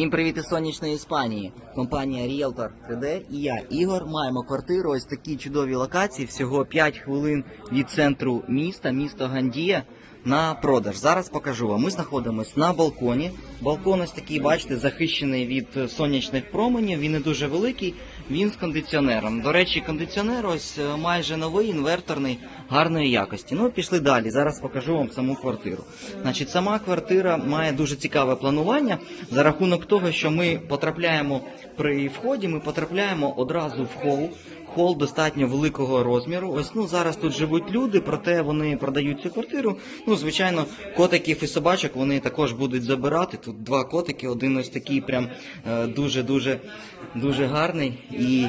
Всім привіт із сонячної Іспанії. Компанія Realtor 3D і я, Ігор, маємо квартиру. Ось такі чудові локації. Всього 5 хвилин від центру міста, місто Гандія. На продаж. Зараз покажу вам. Ми знаходимося на балконі. Балкон ось такий, бачите, захищений від е, сонячних променів. Він не дуже великий. Він з кондиціонером. До речі, кондиціонер ось е, майже новий, інверторний, гарної якості. Ну, пішли далі. Зараз покажу вам саму квартиру. Значить, сама квартира має дуже цікаве планування за рахунок того, що ми потрапляємо при вході, ми потрапляємо одразу в хол. Хол достатньо великого розміру. Ось ну зараз тут живуть люди, проте вони продають цю квартиру. Ну, звичайно, котиків і собачок вони також будуть забирати. Тут два котики, один ось такий, прям дуже дуже гарний і.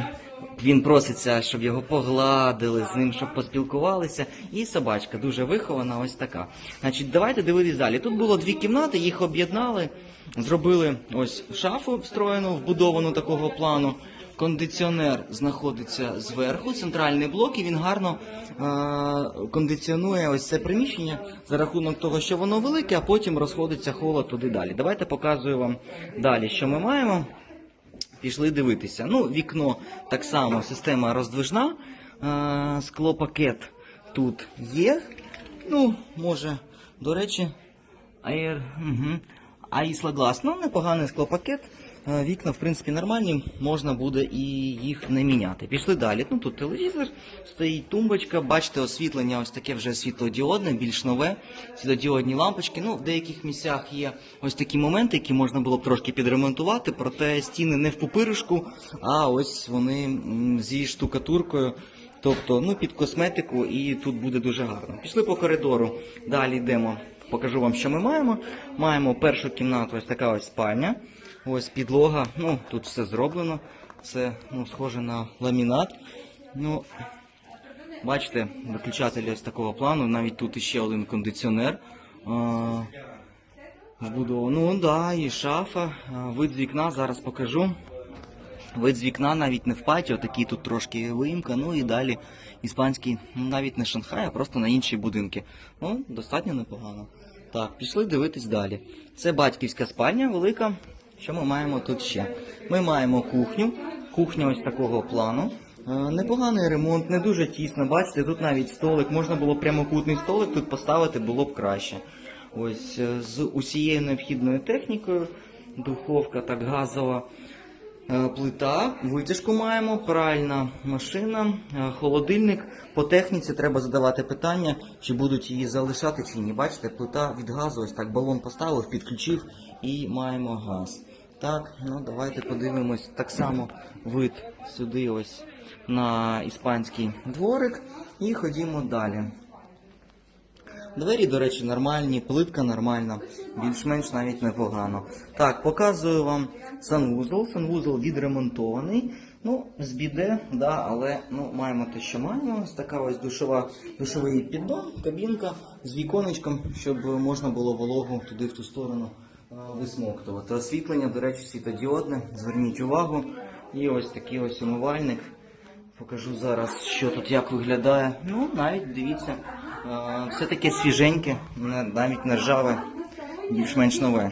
Він проситься, щоб його погладили, з ним щоб поспілкувалися. І собачка дуже вихована, ось така. Значить, давайте дивитись далі. Тут було дві кімнати, їх об'єднали, зробили ось шафу встроєну, вбудовану такого плану. Кондиціонер знаходиться зверху, центральний блок, і він гарно е- кондиціонує ось це приміщення за рахунок того, що воно велике, а потім розходиться холод туди далі. Давайте показую вам далі, що ми маємо. Пішли дивитися. Ну, вікно так само, система роздвижна. Е- склопакет тут є. Ну, може, до речі, Air, угу. Аїсла Glass. Ну, непоганий склопакет. Е, Вікна, в принципі, нормальні, можна буде і їх не міняти. Пішли далі. Ну тут телевізор, стоїть тумбочка, бачите, освітлення ось таке вже світлодіодне, більш нове, світлодіодні лампочки. Ну, в деяких місцях є ось такі моменти, які можна було б трошки підремонтувати, проте стіни не в пупиришку, а ось вони зі штукатуркою. Тобто, ну, під косметику, і тут буде дуже гарно. Пішли по коридору. Далі йдемо. Покажу вам, що ми маємо. Маємо першу кімнату, ось така ось спальня. Ось підлога. Ну, тут все зроблено. Це ну, схоже на ламінат. Ну, бачите, виключателі ось такого плану. Навіть тут іще один кондиціонер. А, вбудовано. Ну, да, і шафа. Вид з вікна, зараз покажу. Вид з вікна навіть не в патіо, такий тут трошки виїмка, ну і далі іспанський, ну, навіть не Шанхай, а просто на інші будинки. Ну, достатньо непогано. Так, пішли дивитись далі. Це батьківська спальня велика. Що ми маємо тут ще? Ми маємо кухню. Кухня ось такого плану. Е, Непоганий ремонт, не дуже тісно. Бачите, тут навіть столик. Можна було прямокутний столик тут поставити, було б краще. Ось е, з усією необхідною технікою. Духовка так газова. Е, Плита, витяжку маємо, пральна машина, холодильник. По техніці треба задавати питання, чи будуть її залишати чи ні. Бачите, плита від газу, ось так балон поставив, підключив і маємо газ. Так, ну давайте подивимось так само вид сюди ось на іспанський дворик і ходімо далі. Двері, до речі, нормальні, плитка нормальна, більш-менш навіть непогано. Так, показую вам санвузол. Санвузол відремонтований. Ну, з біде, да, але ну, маємо те, що маємо. Ось така ось душова, душовий піддон, кабінка з віконечком, щоб можна було вологу туди в ту сторону висмоктувати. Освітлення, до речі, світодіодне. Зверніть увагу. І ось такий ось умивальник. Покажу зараз, що тут як виглядає. Ну, навіть дивіться, все таке свіженьке, навіть не ржаве, більш-менш нове.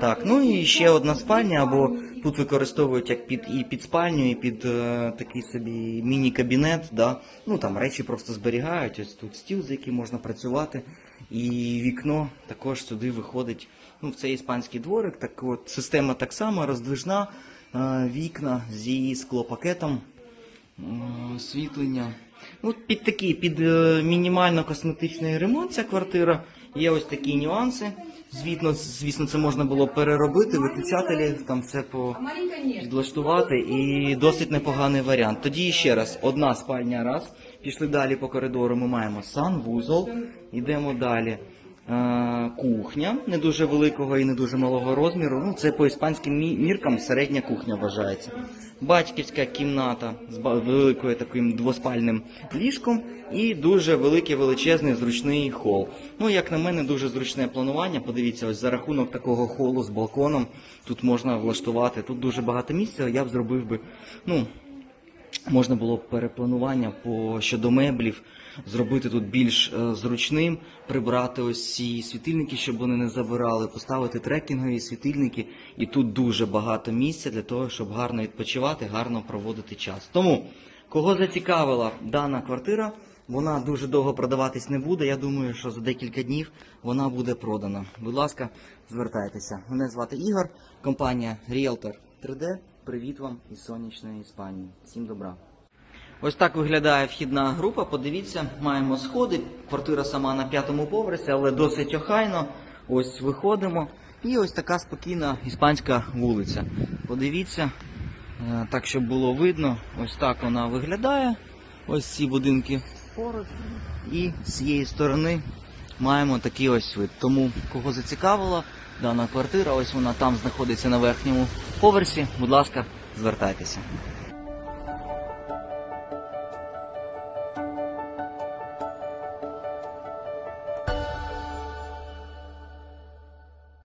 Так, ну і ще одна спальня, або тут використовують як під і під спальню, і під е, такий собі міні-кабінет. Да? Ну там речі просто зберігають. Ось тут стіл, за яким можна працювати. І вікно також сюди виходить. Ну, в цей іспанський дворик. Так от система так само роздвижна, е, вікна зі склопакетом. Е, освітлення. Ну, під такий, під е, мінімально косметичний ремонт ця квартира. Є ось такі нюанси. Звісно, звісно, це можна було переробити, виключателі, там все по підлаштувати і досить непоганий варіант. Тоді ще раз, одна спальня раз. Пішли далі по коридору. Ми маємо санвузол. Йдемо далі. Е, кухня не дуже великого і не дуже малого розміру. Ну, це по іспанським міркам середня кухня вважається. Батьківська кімната з великою таким двоспальним ліжком і дуже великий величезний зручний хол. Ну, як на мене, дуже зручне планування. Подивіться, ось за рахунок такого холу з балконом тут можна влаштувати. Тут дуже багато місця. Я б зробив би, ну, можна було перепланування по щодо меблів, зробити тут більш е, зручним, прибрати ось ці світильники, щоб вони не забирали, поставити трекінгові світильники, і тут дуже багато місця для того, щоб гарно відпочивати, гарно проводити час. Тому, кого зацікавила дана квартира, вона дуже довго продаватись не буде. Я думаю, що за декілька днів вона буде продана. Будь ласка, звертайтеся. Мене звати Ігор, компанія Realtor 3D. Привіт вам із сонячної Іспанії. Всім добра. Ось так виглядає вхідна група. Подивіться, маємо сходи. Квартира сама на п'ятому поверсі, але досить охайно. Ось виходимо. І ось така спокійна іспанська вулиця. Подивіться, е, так щоб було видно. Ось так вона виглядає. Ось ці будинки поруч. І з цієї сторони маємо такий ось вид. Тому кого зацікавила дана квартира, ось вона там знаходиться на верхньому поверсі. Будь ласка, звертайтеся.